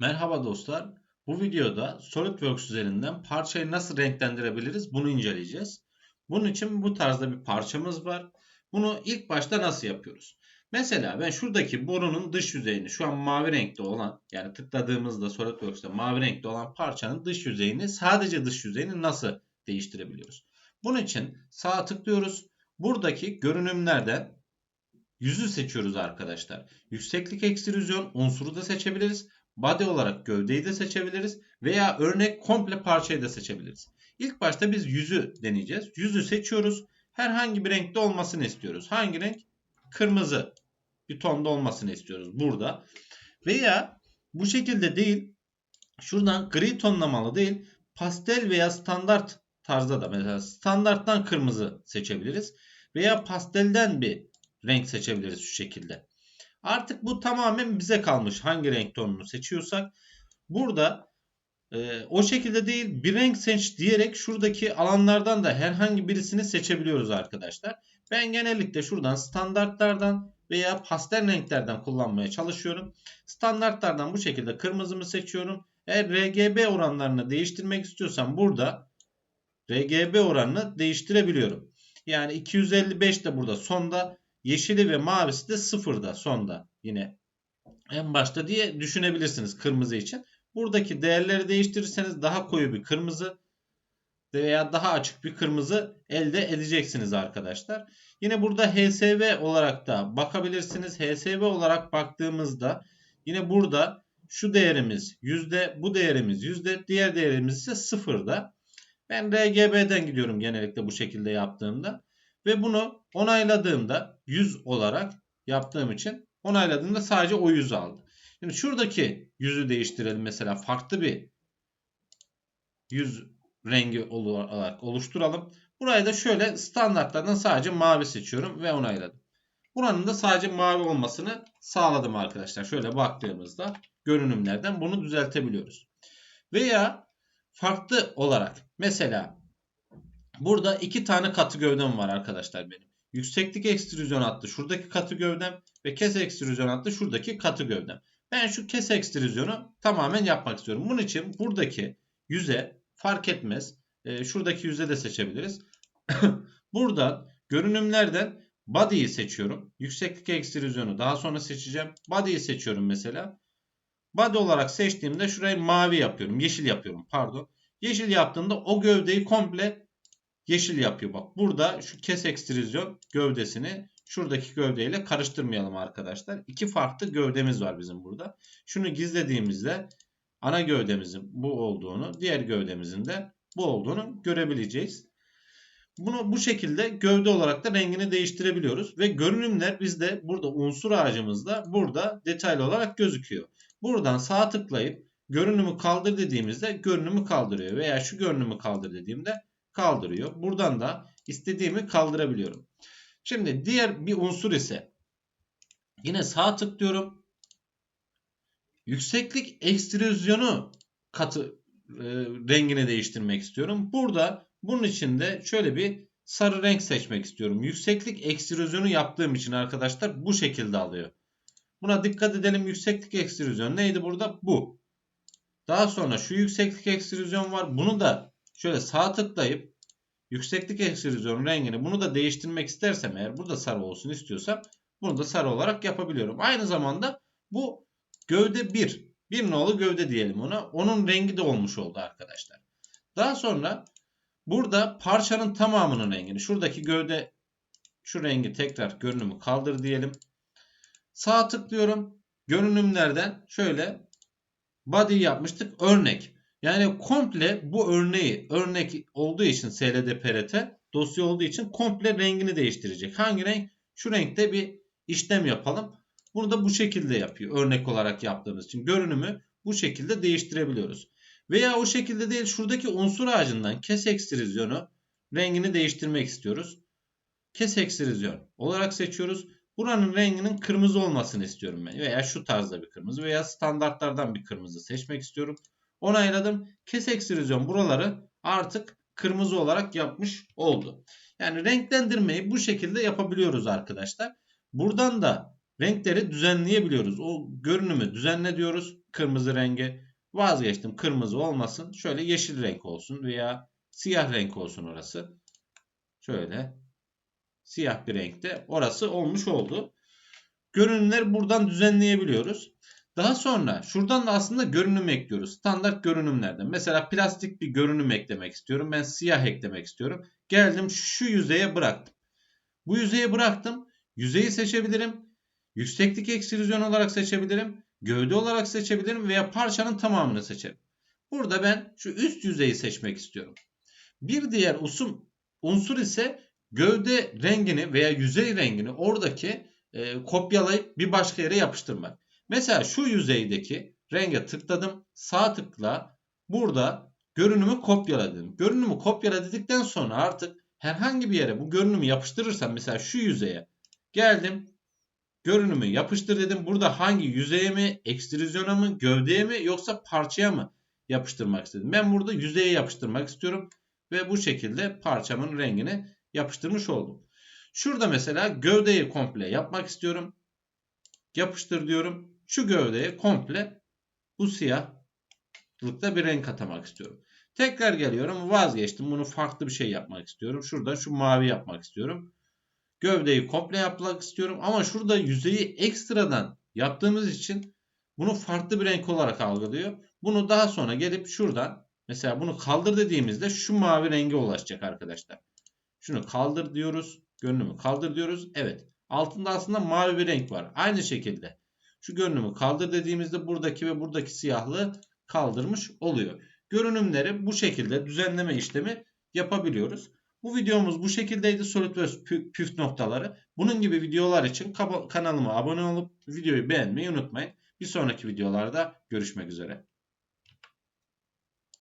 Merhaba dostlar. Bu videoda SolidWorks üzerinden parçayı nasıl renklendirebiliriz bunu inceleyeceğiz. Bunun için bu tarzda bir parçamız var. Bunu ilk başta nasıl yapıyoruz? Mesela ben şuradaki borunun dış yüzeyini şu an mavi renkte olan yani tıkladığımızda SolidWorks'ta mavi renkte olan parçanın dış yüzeyini sadece dış yüzeyini nasıl değiştirebiliyoruz? Bunun için sağa tıklıyoruz. Buradaki görünümlerden yüzü seçiyoruz arkadaşlar. Yükseklik ekstrüzyon unsuru da seçebiliriz. Body olarak gövdeyi de seçebiliriz. Veya örnek komple parçayı da seçebiliriz. İlk başta biz yüzü deneyeceğiz. Yüzü seçiyoruz. Herhangi bir renkte olmasını istiyoruz. Hangi renk? Kırmızı bir tonda olmasını istiyoruz burada. Veya bu şekilde değil şuradan gri tonlamalı değil pastel veya standart tarzda da mesela standarttan kırmızı seçebiliriz. Veya pastelden bir renk seçebiliriz şu şekilde. Artık bu tamamen bize kalmış hangi renk tonunu seçiyorsak. Burada e, o şekilde değil bir renk seç diyerek şuradaki alanlardan da herhangi birisini seçebiliyoruz arkadaşlar. Ben genellikle şuradan standartlardan veya pastel renklerden kullanmaya çalışıyorum. Standartlardan bu şekilde kırmızımı seçiyorum. Eğer RGB oranlarını değiştirmek istiyorsam burada RGB oranını değiştirebiliyorum. Yani 255 de burada sonda Yeşili ve mavisi de sıfırda sonda yine en başta diye düşünebilirsiniz kırmızı için. Buradaki değerleri değiştirirseniz daha koyu bir kırmızı veya daha açık bir kırmızı elde edeceksiniz arkadaşlar. Yine burada HSV olarak da bakabilirsiniz. HSV olarak baktığımızda yine burada şu değerimiz yüzde, bu değerimiz yüzde, diğer değerimiz ise sıfırda. Ben RGB'den gidiyorum genellikle bu şekilde yaptığımda. Ve bunu onayladığımda 100 olarak yaptığım için onayladığımda sadece o 100 aldı. Şimdi şuradaki yüzü değiştirelim mesela farklı bir yüz rengi olarak oluşturalım. Burayı da şöyle standartlardan sadece mavi seçiyorum ve onayladım. Buranın da sadece mavi olmasını sağladım arkadaşlar. Şöyle baktığımızda görünümlerden bunu düzeltebiliyoruz. Veya farklı olarak mesela Burada iki tane katı gövdem var arkadaşlar benim. Yükseklik ekstrüzyon hattı şuradaki katı gövdem ve kes ekstrüzyon hattı şuradaki katı gövdem. Ben şu kes ekstrüzyonu tamamen yapmak istiyorum. Bunun için buradaki yüze fark etmez. E, şuradaki yüze de seçebiliriz. Buradan görünümlerden body'yi seçiyorum. Yükseklik ekstrüzyonu daha sonra seçeceğim. Body'yi seçiyorum mesela. Body olarak seçtiğimde şurayı mavi yapıyorum. Yeşil yapıyorum pardon. Yeşil yaptığımda o gövdeyi komple yeşil yapıyor. Bak burada şu kes ekstrüzyon gövdesini şuradaki gövdeyle karıştırmayalım arkadaşlar. İki farklı gövdemiz var bizim burada. Şunu gizlediğimizde ana gövdemizin bu olduğunu, diğer gövdemizin de bu olduğunu görebileceğiz. Bunu bu şekilde gövde olarak da rengini değiştirebiliyoruz ve görünümler bizde burada unsur ağacımızda burada detaylı olarak gözüküyor. Buradan sağ tıklayıp görünümü kaldır dediğimizde görünümü kaldırıyor veya şu görünümü kaldır dediğimde kaldırıyor. Buradan da istediğimi kaldırabiliyorum. Şimdi diğer bir unsur ise yine sağ tıklıyorum. Yükseklik ekstrüzyonu katı e, rengini değiştirmek istiyorum. Burada bunun için de şöyle bir sarı renk seçmek istiyorum. Yükseklik ekstrüzyonu yaptığım için arkadaşlar bu şekilde alıyor. Buna dikkat edelim. Yükseklik ekstrüzyon neydi burada? Bu. Daha sonra şu yükseklik ekstrüzyon var. Bunu da Şöyle sağ tıklayıp yükseklik ekstrüzyon rengini bunu da değiştirmek istersem eğer burada sarı olsun istiyorsam bunu da sarı olarak yapabiliyorum. Aynı zamanda bu gövde 1. Bir nolu gövde diyelim ona. Onun rengi de olmuş oldu arkadaşlar. Daha sonra burada parçanın tamamının rengini şuradaki gövde şu rengi tekrar görünümü kaldır diyelim. Sağ tıklıyorum. Görünümlerden şöyle body yapmıştık. Örnek. Yani komple bu örneği örnek olduğu için SLD PRT dosya olduğu için komple rengini değiştirecek. Hangi renk? Şu renkte bir işlem yapalım. Bunu da bu şekilde yapıyor. Örnek olarak yaptığımız için görünümü bu şekilde değiştirebiliyoruz. Veya o şekilde değil şuradaki unsur ağacından kes ekstrizyonu rengini değiştirmek istiyoruz. Kes ekstrizyon olarak seçiyoruz. Buranın renginin kırmızı olmasını istiyorum ben. Veya şu tarzda bir kırmızı veya standartlardan bir kırmızı seçmek istiyorum. Onayladım. Kes ekstrüzyon buraları artık kırmızı olarak yapmış oldu. Yani renklendirmeyi bu şekilde yapabiliyoruz arkadaşlar. Buradan da renkleri düzenleyebiliyoruz. O görünümü düzenle diyoruz. Kırmızı rengi vazgeçtim. Kırmızı olmasın. Şöyle yeşil renk olsun veya siyah renk olsun orası. Şöyle siyah bir renkte orası olmuş oldu. Görünümleri buradan düzenleyebiliyoruz. Daha sonra şuradan da aslında görünüm ekliyoruz. Standart görünümlerden. Mesela plastik bir görünüm eklemek istiyorum. Ben siyah eklemek istiyorum. Geldim şu yüzeye bıraktım. Bu yüzeye bıraktım. Yüzeyi seçebilirim. Yükseklik ekstrüzyon olarak seçebilirim. Gövde olarak seçebilirim veya parçanın tamamını seçerim. Burada ben şu üst yüzeyi seçmek istiyorum. Bir diğer usum, unsur ise gövde rengini veya yüzey rengini oradaki e, kopyalayıp bir başka yere yapıştırmak. Mesela şu yüzeydeki renge tıkladım. Sağ tıkla burada görünümü kopyaladım. Görünümü kopyala dedikten sonra artık herhangi bir yere bu görünümü yapıştırırsam mesela şu yüzeye geldim. Görünümü yapıştır dedim. Burada hangi yüzeye mi, ekstrüzyona mı, gövdeye mi yoksa parçaya mı yapıştırmak istedim. Ben burada yüzeye yapıştırmak istiyorum. Ve bu şekilde parçamın rengini yapıştırmış oldum. Şurada mesela gövdeyi komple yapmak istiyorum. Yapıştır diyorum. Şu gövdeye komple bu siyahlıkta bir renk atamak istiyorum. Tekrar geliyorum vazgeçtim. Bunu farklı bir şey yapmak istiyorum. Şurada şu mavi yapmak istiyorum. Gövdeyi komple yapmak istiyorum. Ama şurada yüzeyi ekstradan yaptığımız için bunu farklı bir renk olarak algılıyor. Bunu daha sonra gelip şuradan mesela bunu kaldır dediğimizde şu mavi renge ulaşacak arkadaşlar. Şunu kaldır diyoruz. Görünümü kaldır diyoruz. Evet. Altında aslında mavi bir renk var. Aynı şekilde şu görünümü kaldır dediğimizde buradaki ve buradaki siyahlığı kaldırmış oluyor. Görünümleri bu şekilde düzenleme işlemi yapabiliyoruz. Bu videomuz bu şekildeydi. SolidWorks püf noktaları. Bunun gibi videolar için kanalıma abone olup videoyu beğenmeyi unutmayın. Bir sonraki videolarda görüşmek üzere.